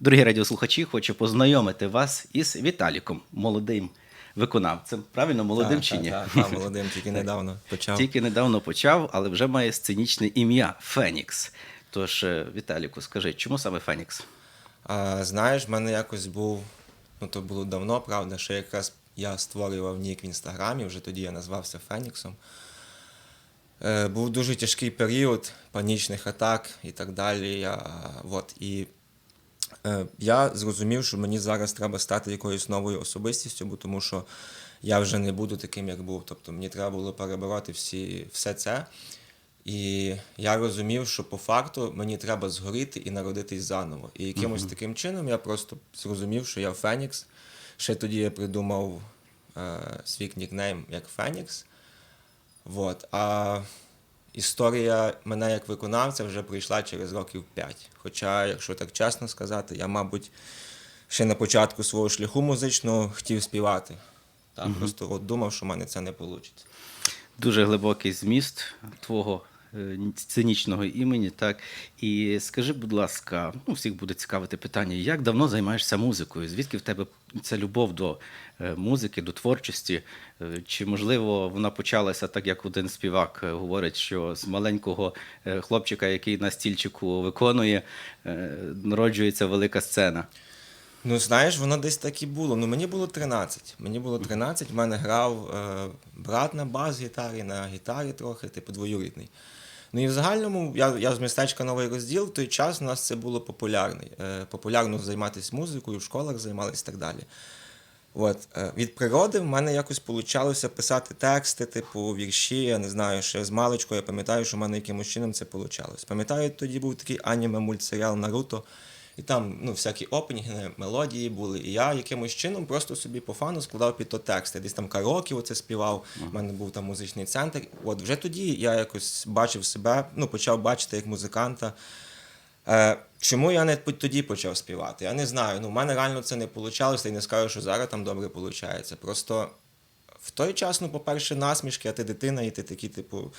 Дорогі радіослухачі, хочу познайомити вас із Віталіком, молодим виконавцем. Правильно, молодим Так, чи так, ні? Так, так, молодим, тільки недавно почав. Тільки недавно почав, але вже має сценічне ім'я Фенікс. Тож, е, Віталіку, скажи, чому саме Фенікс? А, знаєш, в мене якось був, ну то було давно, правда, що якраз я створював нік в інстаграмі, вже тоді я назвався Феніксом. Е, був дуже тяжкий період панічних атак і так далі. Я, от, і я зрозумів, що мені зараз треба стати якоюсь новою особистістю, бо тому що я вже не буду таким, як був. Тобто мені треба було перебороти всі, все це. І я розумів, що по факту мені треба згоріти і народитись заново. І якимось таким чином я просто зрозумів, що я Фенікс. Ще тоді я придумав е, свій нікнейм як Фенікс. Вот. А історія мене як виконавця вже прийшла через років 5. Хоча, якщо так чесно сказати, я, мабуть, ще на початку свого шляху музичного хотів співати. Та, Просто от думав, що в мене це не вийде. Дуже глибокий зміст твого е, сценічного імені. Так і скажи, будь ласка, ну всіх буде цікавити питання, як давно займаєшся музикою? Звідки в тебе ця любов до е, музики, до творчості? Е, Чи можливо вона почалася так, як один співак говорить, що з маленького хлопчика, який на стільчику виконує, народжується велика сцена? Ну, знаєш, воно десь так і було. Ну, мені було 13. Мені було 13, в мене грав е, брат на бас-гітарі, на гітарі трохи, типу двоюрідний. Ну і в загальному я, я з містечка Новий розділ, в той час у нас це було популярно. Е, популярно займатися музикою, в школах займалися і так далі. От, е, від природи в мене якось получалося писати тексти, типу вірші, я не знаю, ще з маличкою я пам'ятаю, що в мене якимось чином це вийшло. Пам'ятаю, тоді був такий аніме мультсеріал Наруто, і там ну, всякі опенінги, мелодії були. І я якимось чином просто собі по фану складав під то тексти. Десь там караоке оце співав, у мене був там музичний центр. От вже тоді я якось бачив себе, ну, почав бачити як музиканта. Е, чому я не тоді почав співати? Я не знаю. Ну, в мене реально це не вийшло, і не скажу, що зараз там добре виходить. Просто в той час, ну, по-перше, насмішки, а ти дитина, і ти такий, типу,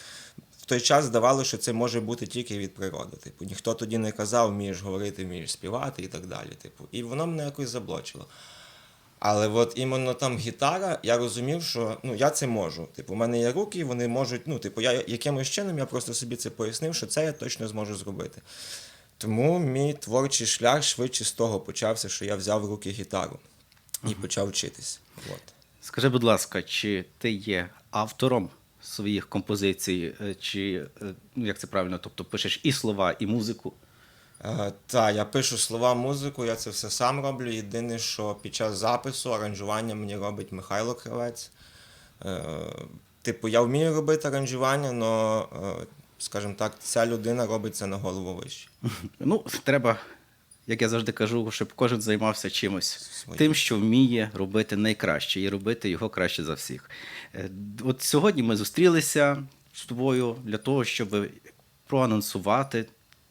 той час здавалося, що це може бути тільки від природи. Типу, ніхто тоді не казав, вмієш говорити, вмієш співати і так далі. Типу, і воно мене якось заблочило. Але от іменно там гітара, я розумів, що ну я це можу. Типу, у мене є руки, вони можуть. Ну, типу, я якимось чином я просто собі це пояснив, що це я точно зможу зробити. Тому мій творчий шлях швидше з того почався, що я взяв в руки гітару і почав вчитись. От. Скажи, будь ласка, чи ти є автором своїх композицій, е, чи е, ну як це правильно, тобто пишеш і слова, і музику? Е, та, я пишу слова, музику, я це все сам роблю. Єдине, що під час запису аранжування мені робить Михайло Кривець. Е, типу, я вмію робити аранжування, але, скажімо так, ця людина робить це на голову вище. Ну, треба, як я завжди кажу, щоб кожен займався чимось Своїм. тим, що вміє робити найкраще, і робити його краще за всіх. Е, От сьогодні ми зустрілися з тобою для того, щоб проанонсувати.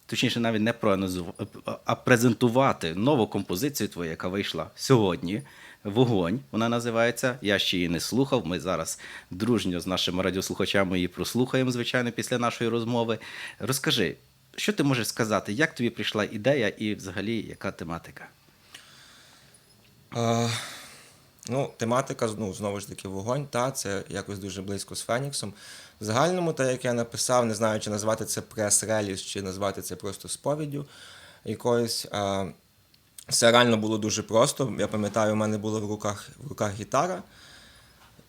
Точніше, навіть не проанонсувати, а презентувати нову композицію твою, яка вийшла сьогодні. Вогонь, вона називається. Я ще її не слухав. Ми зараз дружньо з нашими радіослухачами її прослухаємо, звичайно, після нашої розмови. Розкажи, що ти можеш сказати, як тобі прийшла ідея і взагалі яка тематика? Е, ну, тематика, ну, знову ж таки, вогонь, та, це якось дуже близько з Феніксом. В загальному, так як я написав, не знаю, чи назвати це прес-реліз, чи назвати це просто сповіддю якоюсь. Е, все реально було дуже просто. Я пам'ятаю, у мене була в руках, в руках гітара.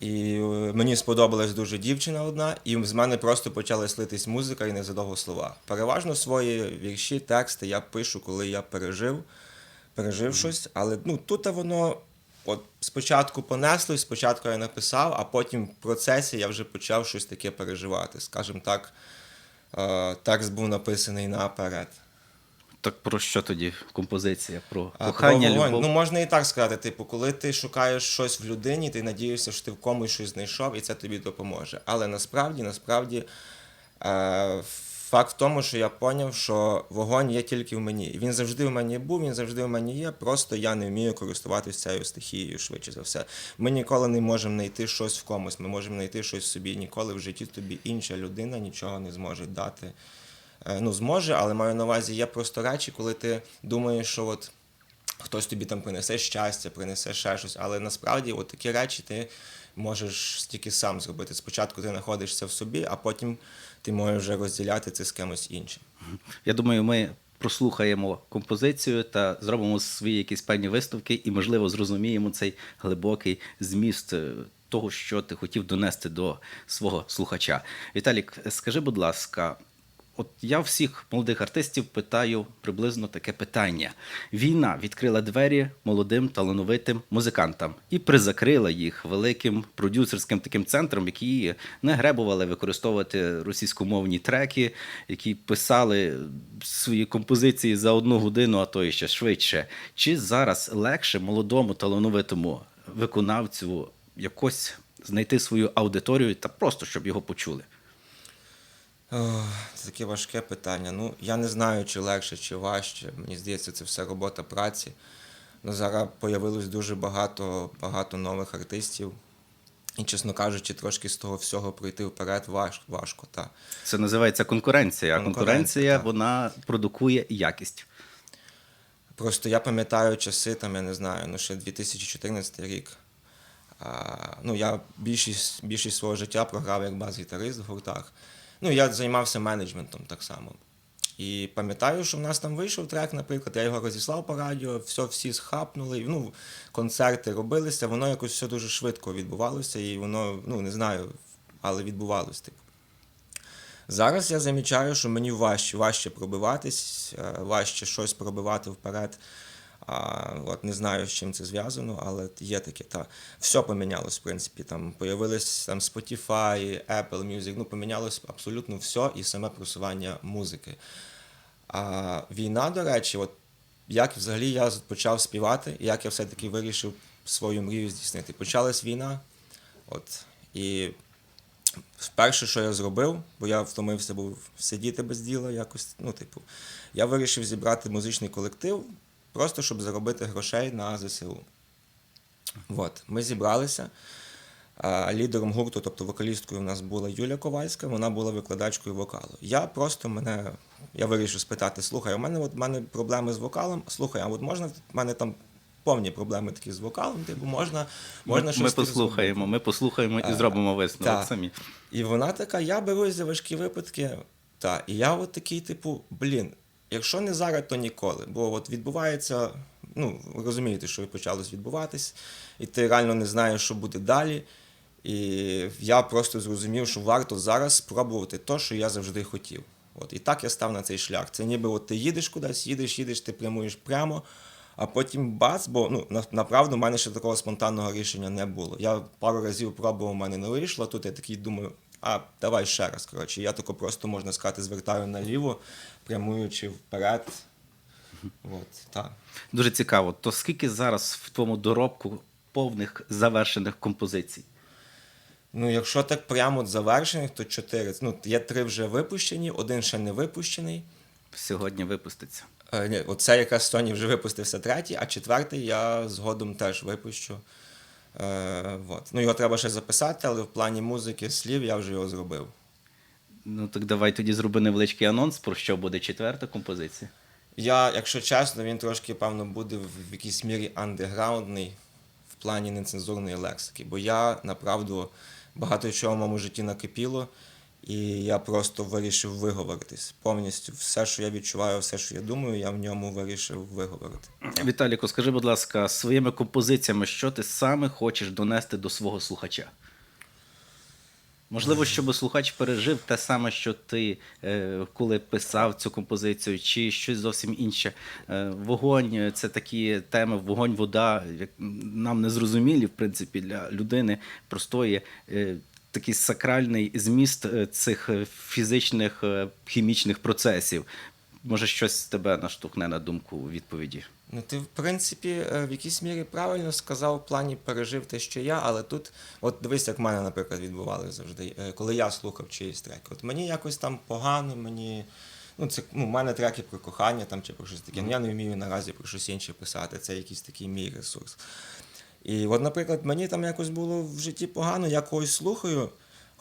І е, мені сподобалась дуже дівчина одна, і з мене просто почала слитись музика і незадовго слова. Переважно свої вірші, тексти я пишу, коли я пережив, пережив щось, але ну, тут воно от спочатку понеслось, спочатку я написав, а потім в процесі я вже почав щось таке переживати. Скажімо так, е, текст був написаний наперед. Так про що тоді композиція? Про кохання, про любов? Ну, можна і так сказати, типу, коли ти шукаєш щось в людині, ти надієшся, що ти в комусь щось знайшов, і це тобі допоможе. Але насправді, насправді, е, факт в тому, що я зрозумів, що вогонь є тільки в мені. Він завжди в мені був, він завжди в мені є. Просто я не вмію користуватися цією стихією швидше за все. Ми ніколи не можемо знайти щось в комусь, ми можемо знайти щось в собі. Ніколи в житті тобі інша людина нічого не зможе дати. Е, Ну, зможе, але маю на увазі, є просто речі, коли ти думаєш, що от хтось тобі там принесе щастя, принесе ще щось. Але насправді от такі речі ти можеш тільки сам зробити. Спочатку ти знаходишся в собі, а потім ти можеш вже розділяти це з кимось іншим. Я думаю, ми прослухаємо композицію та зробимо свої якісь певні виставки і, можливо, зрозуміємо цей глибокий зміст е, того, що ти хотів донести до свого слухача. Віталік, скажи, будь ласка. От я всіх молодих артистів питаю приблизно таке питання: війна відкрила двері молодим талановитим музикантам і призакрила їх великим продюсерським таким центром, які не гребували використовувати російськомовні треки, які писали свої композиції за одну годину, а то і ще швидше. Чи зараз легше молодому талановитому виконавцю якось знайти свою аудиторію та просто щоб його почули? Це таке важке питання. Ну, я не знаю, чи легше, чи важче. Мені здається, це все робота праці. Ну, зараз появилось дуже багато, багато нових артистів. І, чесно кажучи, трошки з того всього пройти вперед важко. важко та. Це називається конкуренція. А Конкуренція, конкуренція вона продукує якість. Просто я пам'ятаю часи, там, я не знаю, ну ще 2014 рік. А, ну, я більшість, більшість свого життя програв як бас-гітарист в гуртах. Ну, я займався менеджментом так само. І пам'ятаю, що в нас там вийшов трек, наприклад, я його розіслав по радіо, все, всі схапнули. Ну, концерти робилися, воно якось все дуже швидко відбувалося, і воно, ну не знаю, але відбувалося. Типу. Зараз я замічаю, що мені важче, важче пробиватись, е, важче щось пробивати вперед. А, от не знаю, з чим це зв'язано, але є таке. Та. Все помінялось, в принципі. Там появились там Spotify, Apple Music, ну помінялось абсолютно все і саме просування музики. А війна, до речі, от як взагалі я почав співати, як я все-таки вирішив свою мрію здійснити. Почалась війна, от, і Перше, що я зробив, бо я втомився був сидіти без діла, якось, ну, типу, я вирішив зібрати музичний колектив, просто щоб заробити грошей на ЗСУ. От, ми зібралися. Лідером гурту, тобто вокалісткою, у нас була Юля Ковальська, вона була викладачкою вокалу. Я просто мене, я вирішив спитати: слухай, у мене от, у мене проблеми з вокалом. Слухай, а от можна в мене там повні проблеми такі з вокалом, типу, можна, можна ми, щось ми послухаємо, зробити?» ми послухаємо і А, зробимо висновок так. самі. І вона така, я берусь за важкі випадки. Та, і я от такий, типу, блін, якщо не зараз, то ніколи. Бо от відбувається, ну, ви розумієте, що почалось відбуватись, і ти реально не знаєш, що буде далі. І я просто зрозумів, що варто зараз спробувати те, що я завжди хотів. От, і так я став на цей шлях. Це ніби от ти їдеш кудись, їдеш, їдеш, ти прямуєш прямо, а потім бац, бо ну, направду в мене ще такого спонтанного рішення не було. Я пару разів пробував, у мене не вийшло. Тут я такий думаю, а давай ще раз. Коротше, я тако просто можна сказати, звертаю наліво, прямуючи вперед. От, так. Дуже цікаво. То скільки зараз в твоєму доробку повних завершених композицій? Ну, якщо так прямо завершених, то чотири. Ну, є три вже випущені, один ще не випущений. Сьогодні випуститься. Е, ні, оце якраз Sony вже випустився третій, а четвертий я згодом теж випущу. Е, вот. Ну, його треба ще записати, але в плані музики, слів я вже його зробив. Ну так давай тоді зроби невеличкий анонс, про що буде четверта композиція. Я, якщо чесно, він трошки, певно, буде в в якійсь мірі андеграундний в плані нецензурної лексики. Бо я направду багато чого в моєму житті накипіло, і я просто вирішив виговоритись. Повністю все, що я відчуваю, все, що я думаю, я в ньому вирішив виговорити. Віталіку, скажи, будь ласка, своїми композиціями, що ти саме хочеш донести до свого слухача? Можливо, щоб слухач пережив те саме, що ти, е, коли писав цю композицію, чи щось зовсім інше. Е, Вогонь е, це такі теми, вогонь, вода, як нам не зрозумілі, в принципі, для людини простої. Такий сакральний зміст е, цих е, фізичних е, хімічних процесів. Може, щось тебе наштовхне на думку у відповіді. Ну, ти, в принципі, в якійсь мірі правильно сказав в плані пережив те, що я, але тут, от дивись, як в мене, наприклад, відбувалося завжди, коли я слухав чиїсь треки. От мені якось там погано, мені. Ну, це ну, в мене треки про кохання там, чи про щось таке. Ну, я не вмію наразі про щось інше писати. Це якийсь такий мій ресурс. І от, наприклад, мені там якось було в житті погано, я когось слухаю,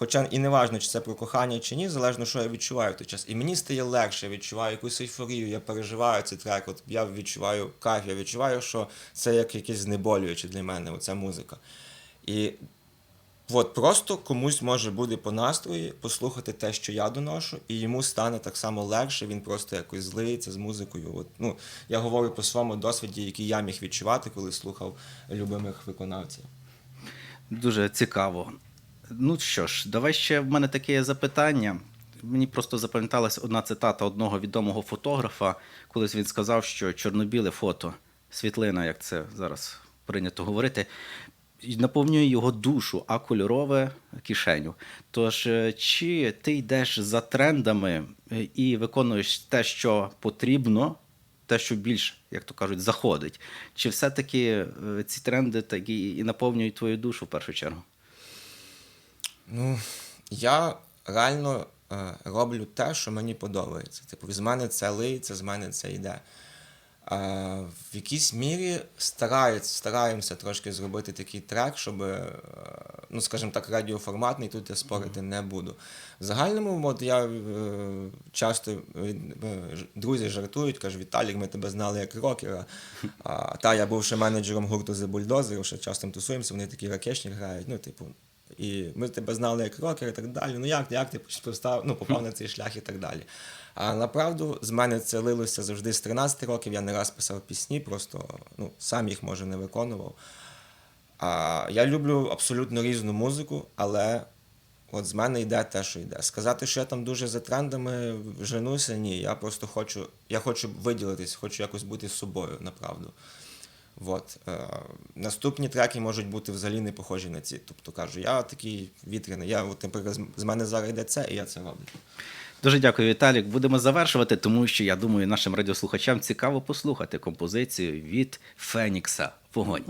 Хоча і не важно, чи це про кохання чи ні, залежно, що я відчуваю в той час. І мені стає легше, я відчуваю якусь ейфорію, я переживаю цей трек. От я відчуваю кайф, я відчуваю, що це як якесь знеболююче для мене, оця музика. І от просто комусь може бути по настрої послухати те, що я доношу, і йому стане так само легше, він просто якось злиється з музикою. От, ну, я говорю по своєму досвіді, який я міг відчувати, коли слухав любимих виконавців. Дуже цікаво. Ну що ж, давай ще в мене таке запитання. Мені просто запам'яталась одна цитата одного відомого фотографа. Колись він сказав, що чорно-біле фото, світлина, як це зараз прийнято говорити, наповнює його душу, а кольорове кишеню. Тож, е, чи ти йдеш за трендами е, і виконуєш те, що потрібно, те, що більш, як то кажуть, заходить? Чи все-таки е, ці тренди такі і наповнюють твою душу в першу чергу? Ну, я реально е, роблю те, що мені подобається. Типу, з мене це лиється, з мене це йде. В якійсь мірі стараюсь, стараємося трошки зробити такий трек, щоб, е, ну, скажімо так, радіоформатний, тут я спорити не буду. В загальному, от я е, часто е, друзі жартують, кажуть, Віталік, ми тебе знали як рокера. Та я був ще менеджером гурту The Bulldozer, ще часто тусуємося, вони такі ракешні грають. Ну, типу, і ми тебе знали як рокер і так далі. Ну як, як ти постав, ну, попав на цей шлях і так далі. А направду з мене це лилося завжди з 13 років. Я не раз писав пісні, просто ну, сам їх може не виконував. А, я люблю абсолютно різну музику, але от з мене йде те, що йде. Сказати, що я там дуже за трендами женуся, ні. Я просто хочу, я хочу виділитись, хочу якось бути з собою, направду. От. Е, наступні треки можуть бути взагалі не похожі на ці. Тобто кажу, я такий вітряний. Я, от, наприклад, з- мене зараз йде це, і я це роблю. Дуже дякую, Віталік. Будемо завершувати, тому що я думаю, нашим радіослухачам цікаво послухати композицію від Фенікса Вогонь.